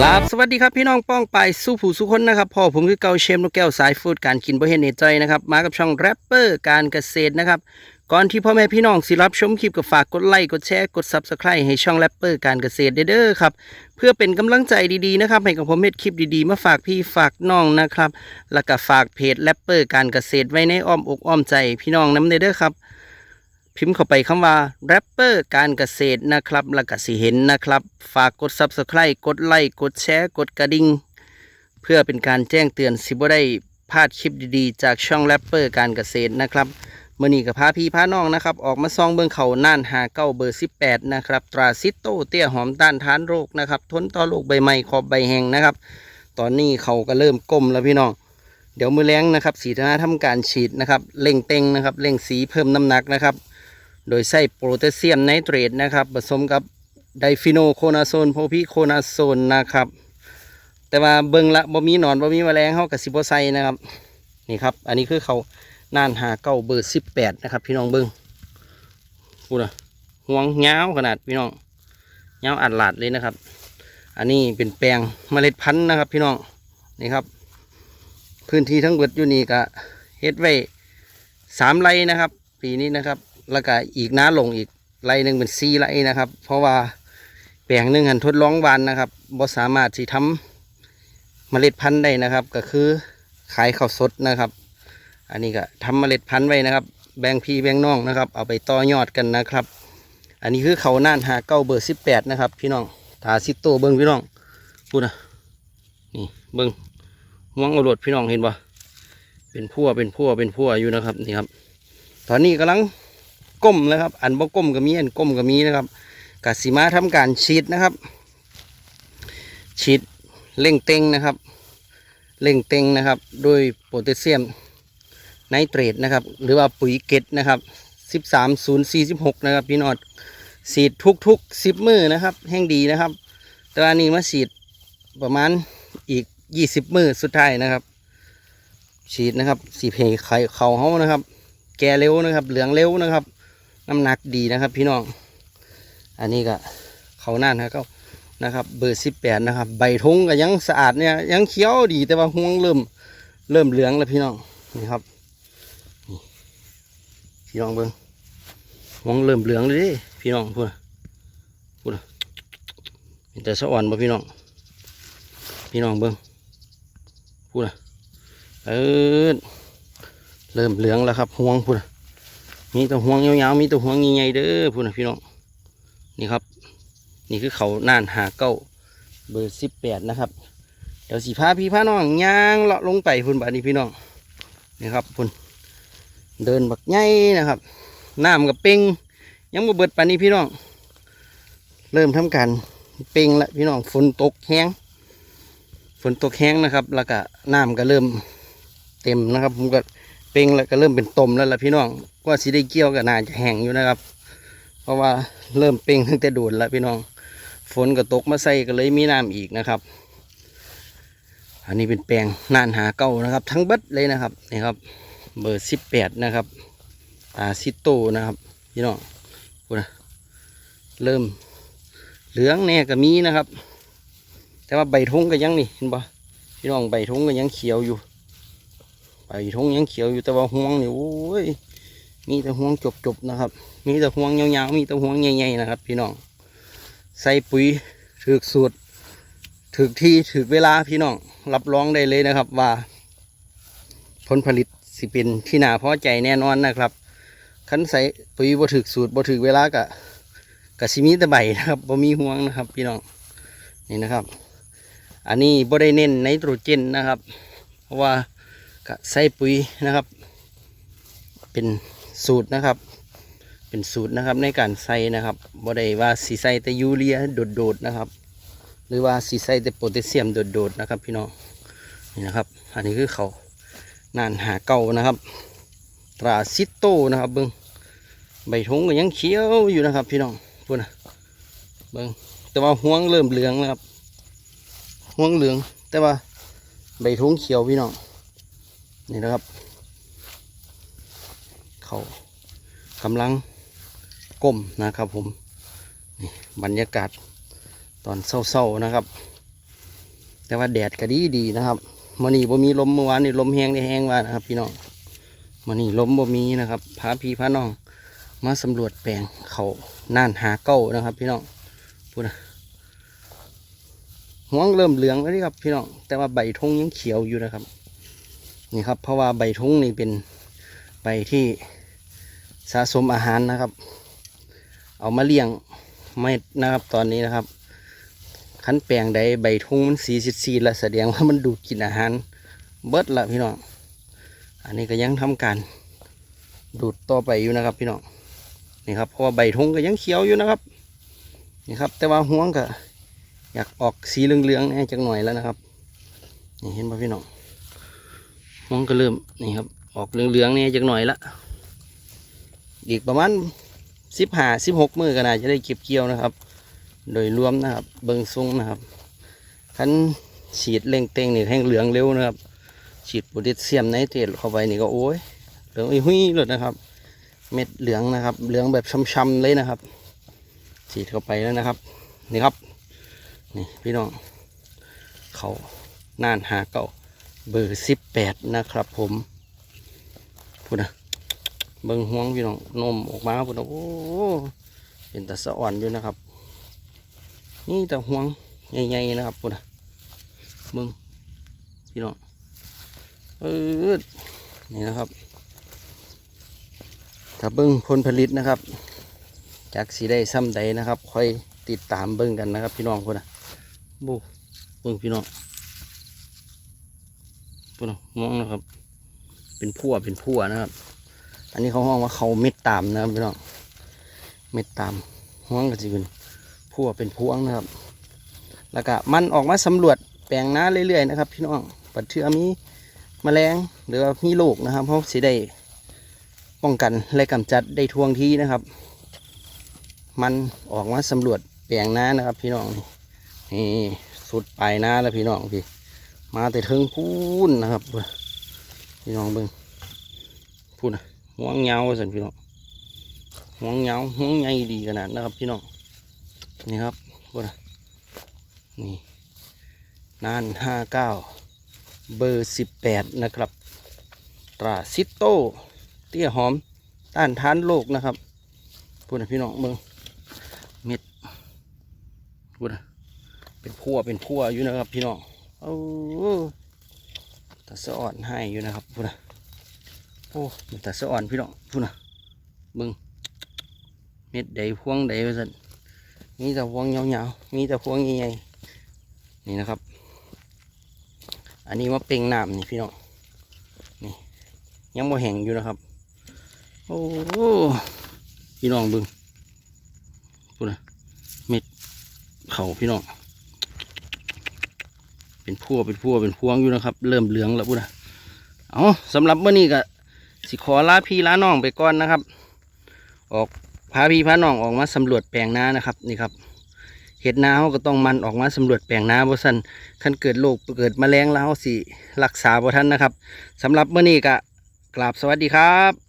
กราบสวัสดีครับพี่น้องป้องไปสู้ผู้สู้คนนะครับพ่อผมคือเกาเชมนกแก้วสายฟูดการกินบ่เห็นเนใจนะครับมากับช่องแรปเปอร์การเกษตรนะครับก่อนที่พ่อแม่พี่น้องสิรับชมคลิปก็ฝากกดไลค์กดแชร์กด Subscribe ให้ช่องแรปเปอร์การเกษตรเด้อครับเพื่อเป็นกำลังใจดีๆนะครับให้กับผมเม็ดคลิปดีๆ มาฝากพี่ฝากน้องนะครับ แล้วก็ฝากเพจแรปเปอร์การเกษตรไว้ในอ้อมอกอ้อมใจพี่น้องน้ำเด้อครับ พิมพ์เข้าไปคำว่าแรปเปอร์การเกษตรนะครับแล้วก็สิเห็นนะครับ ฝากกด Subscribe กดไลค์กดแชร์กดกระดิ่งเพื่อเป็นการแจ้งเตือนสิบ่ได้พลาดคลิปดีๆ จากช่องแรปเปอร์การเกษตรนะครับเมื่อนี้กับพาพี่พาน้องนะครับ ออกมาซองเบิงเขาน่านหาเก้าเบอร์ 18 นะครับ ตราซิโตเตี้ยหอมต้านทานโรคนะครับ ทนต่อโรคใบไม้ขอบใบแห้งนะครับ ตอนนี้เขาก็เริ่มก้มแล้วพี่น้อง เดี๋ยวมือแรงนะครับสีธนาทำการฉีดนะครับเล่งเต็งนะครับเล่งสีเพิ่มน้ำหนักนะครับ โดยใส่โพแทสเซียมไนเตรตนะครับ ผสมกับไดฟิโนโคนาโซนโพพิโคนาโซนนะครับ แต่ว่าเบิ่งละบ่มีหนอนบ่มีแมลงเฮากับสิบ่ใส่นะครับ นี่ครับ อันนี้คือเขาน่านหาเก้าเบอร์สิบแปดนะครับ พี่น้องเบิ่งพูดนะห่วงยาขนาดพี่น้องยาอัดหลาดเลยนะครับ อันนี้เป็นแปลงเมล็ดพันธุ์นะครับ พี่น้องนี่ครับ พื้นที่ทั้งเบิดอยู่นี่ก็เฮ็ดไว้สามไร่นะครับ ปีนี้นะครับ แล้วก็อีกน้าลงอีกไรหนึ่งเป็นสี่ไรนะครับ เพราะว่าแปลงหนึ่งหันทดลองวานนะครับบ่สามารถที่ทำเมล็ดพันธุ์ได้นะครับ ก็คือขายข้าวสดนะครับ อันนี้ก็ทำเมล็ดพันธุ์ไว้นะครับ แบ่งพี่แบ่งน้องนะครับ เอาไปต่อยอดกันนะครับ อันนี้คือเขาน่านหาเก้าเบอร์สิบแปดนะครับ พี่น้องถาซิโตเบิ้งพี่น้องพูดนะนี่เบิ้งห่วงเอารดพี่น้องเห็นปะเป็นพั่วเป็นพั่วเป็นพั่วอยู่นะครับนี่ครับ ตอนนี้กำลัง ก้มแล้วครับ อันบ่ก้มก็มีอันก้มก็มีนะครับกสิมาทำการฉีดนะครับฉีดเร่งเต็งนะครับเร่งเต็งนะครับโดยโพแทสเซียมไนเตรตนะครับ หรือว่าปุ๋ยเกตนะครับ13046นะครับพี่นอดฉีดทุกๆ10มือนะครับ แห้งดีนะครับ แต่ว่านี้มาฉีดประมาณอีก 20 มือสุดท้ายนะครับ ฉีดนะครับสีเพไข่เขาเขานะครับ แก่เร็วนะครับ เหลืองเร็วนะครับ น้ำหนักดีนะครับ พี่น้อง อันนี้ก็เขาน่านนะก็นะครับ เบอร์สิบแปดนะครับ ใบทงก็ยังสะอาดเนี่ยยังเขียวดีแต่ว่าห่วงเริ่มเริ่มเหลืองแล้วพี่น้องนี่ครับนี่พี่น้องเบิ้งห่วงเริ่มเหลืองเลยด้พี่น้องพูดนะพูดนะเห็นแต่สะอ่อนบ่พี่น้อง พี่น้องเบิ้งพูดนะเออเริ่มเหลืองแล้วครับห่วงพุ่นน่ะ มีตัวห่วงยาวๆมีตัวห่วงใหญ่ๆเด้อพุ่นะพี่น้องนี่ครับ นี่คือเขาน่านหาเก้าเบอร์สิบแปดนะครับเดี๋ยวสีพาพี่พาน้องย่างเลาะลงไปพุ่นบาดนี้พี่น้องนี่ครับพุ่นเดินบักใหญ่นะครับน้ำกับเป่งยังบ่เบิดปานนี้พี่น้อง เริ่มทำการเป่งละพี่น้องฝนตกแห้งฝนตกแห้งนะครับ แล้วก็น้ำก็เริ่มเต็มนะครับ ผมก็ ป่งแล้วก็เริ่มเป็นตมแล้วล่ะพี่น้องก็สิได้เกี่ยวก็น่าจะแห้งอยู่นะครับ เพราะว่าเริ่มเป่งตั้งแต่โดดแล้วพี่น้อง ฝนก็ตกมาใส่ก็เลยมีน้ำอีกนะครับ อันนี้เป็นแปลงน่านหาเก้านะครับ ทั้งเบัดเลยนะครับนี่ครับ เบอร์สิบแปดนะครับตาซิโตนะครับ พี่น้องพูนะเริ่มเหลืองแน่ก็มีนะครับ แต่ว่าใบทงก็ยังนี่เห็นปะพี่น้องใบทงก็ยังเขียวอยู่ ใบทงยังเขียวอยู่แต่ว่าห่วงเนี่ยโอ้ยมีแต่ห่วงจบๆนะครับ มีแต่ห่วงยาวๆมีแต่ห่วงใหญ่ๆนะครับ พี่น้องใส่ปุ๋ยถือสูตรถือที่ถือเวลาพี่น้องรับรองได้เลยนะครับ ว่าผลผลิตสิเป็นที่น่าพอใจแน่นอนนะครับคันใส่ปุ๋ยบ่ถือสูตรบ่ถือเวลากะกะสิมีแต่ใบนะครับบ่มีห่วงนะครับ พี่น้องนี่นะครับ อันนี้บ่ได้เน้นไนโตรเจนนะครับ เพราะว่า ก็ใส่ปุ๋ยนะครับ เป็นสูตรนะครับ เป็นสูตรนะครับในการใส่นะครับบ่ได้ว่าสีใส่แต่ยูเรียโดดๆนะครับ หรือว่าสีใส่แต่โพแทสเซียมโดดๆนะครับพี่น้องนี่นะครับ อันนี้คือเขานานหาเก่านะครับ ตราซิโตนะครับเบิ้งใบทงก็ยังเขียวอยู่นะครับ พี่น้องพูดนะเบิ้งแต่ว่าห่วงเริ่มเหลืองแล้วครับห่วงเหลืองแต่ว่าใบทงเขียวพี่น้อง นี่นะครับ เขากำลังก้มนะครับผมนี่บรรยากาศตอนเศร้าๆนะครับ แต่ว่าแดดก็ดีดีนะครับมื่อนี้บ่มีลมเมื่อวานนี่ลมแห้งได้แห้งว่านะครับ พี่น้องมื่อนี้ลมบ่มีนะครับพาพี่พาน้องมาสำรวจแปลงเขาน่านหาเก้านะครับ พี่น้องพูดนะห่วงเริ่มเหลืองแล้วนี่ครับพี่น้องแต่ว่าใบทงยังเขียวอยู่นะครับ นี่ครับ เพราะว่าใบทงนี่เป็นใบที่สะสมอาหารนะครับ เอามาเลี้ยงเม็ดนะครับตอนนี้นะครับขั้นแปลงใดใบทุ่งมันสีสีสีละแสดงว่ามันดูดกินอาหาร เบิดละพี่น้องอันนี้ก็ยังทำการดูดต่อไปอยู่นะครับ พี่น้องนี่ครับเพราะว่าใบทุ่งก็ยังเขียวอยู่นะครับนี่ครับ แต่ว่าห่วงก็อยากออกสีเหลืองๆแน่จักหน่อยแล้วนะครับนี่เห็นป่ะพี่น้อง ห่วงก็เริ่มนี่ครับ ออกเหลืองๆแน่จักหน่อยละอีกประมาณสิบห้าสิบหกมือก็น่าจะได้เก็บเกี่ยวนะครับ โดยรวมนะครับ เบิงซุ้งนะครับคันฉีดเร่งเต็งนี่แห้งเหลืองเร็วนะครับ ฉีดโพแทสเซียมไนเตรตเข้าไปนี่ก็โอ้ยเหลืองอุ้ยเลยนะครับ เม็ดเหลืองนะครับ เหลืองแบบช้ำๆเลยนะครับ ฉีดเข้าไปแล้วนะครับ นี่ครับ นี่พี่น้องเขาน่านหาเก่า เบอร์สิบแปดนะครับผมพูดนะเบิงห่วงพี่น้องนมออกมาพูดนะโอ้เป็นตะสะอ่อนอยู่นะครับ นี่แต่ห่วงใหญ่ๆนะครับพุ่นน่ะมึงพี่น้องเออนี่นะครับถ้าเบิ้งผลผลิตนะครับ จากสีได้ซ้ำใดนะครับ ค่อยติดตามเบิ้งกันนะครับ พี่น้องพุ่นะบูเบิ้งพี่น้อง มองนะครับ เป็นพั่วเป็นพั่วนะครับ อันนี้เขาห้องว่าเขาเม็ดตามนะครับพี่น้องเม็ดตามห้องก็จะเป็นพัวเป็นพวงนะครับ แล้วก็มันออกมาสำรวจแปลงนาเรื่อยๆนะครับ พี่น้องปัดเทือมีแมลงหรือว่ามีโรคนะครับเพราะสิได้ป้องกันและกำจัดได้ทวงทีนะครับ มันออกมาสำรวจแปลงนานะครับ พี่น้องนี่นี่สุดปลายนาแล้วพี่น้องพี่ มาแต่เทิงพูนนะครับพี่น้องเบิ้งพูนนะห่วงเงาสันพี่น้องห่วงเงาห่วงใหญ่ดีขนาดนะครับพี่น้องนี่ครับพวกนะนี่น่านห้าเก้าเบอร์สิบแปดนะครับตราซิโตเตี้ยหอมต้านทานโรคนะครับพูดนะพี่น้องเมืองเม็ดพูดนะเป็นพัวเป็นพัวอยู่นะครับพี่น้อง โอ้ตาสะอ่อนให้อยู่นะครับพูนะโอ้มันตาสะอ่อนพี่น้องพูนะมืองเม็ดใดพวงใดว่าสันมีแต่พวงยาวๆมีแต่พวงใหญ่ๆนี่นะครับ อันนี้มาเป่งน้ำนี่พี่น้องนี่ยังบ่แห้งอยู่นะครับ โอ้พี่น้องบึงพูนะเม็ดเขาพี่น้อง เป็นพัวเป็นพัวเป็นพวงอยู่นะครับ เริ่มเหลืองแล้วพูดนะเอาสำหรับเมื่อนี้ก็สิขอลาพี่ลาน้องไปก่อนนะครับ ออกพาพี่พาน้องออกมาสำรวจแปลงนานะครับนี่ครับเห็ดนาเขาก็ต้องมันออกมาสำรวจแปลงนาเพราะสันคันเกิดโรคเกิดแมลงแล้วสิรักษาบ่ทันนะครับสำหรับเมื่อนี้ก็กราบสวัสดีครับ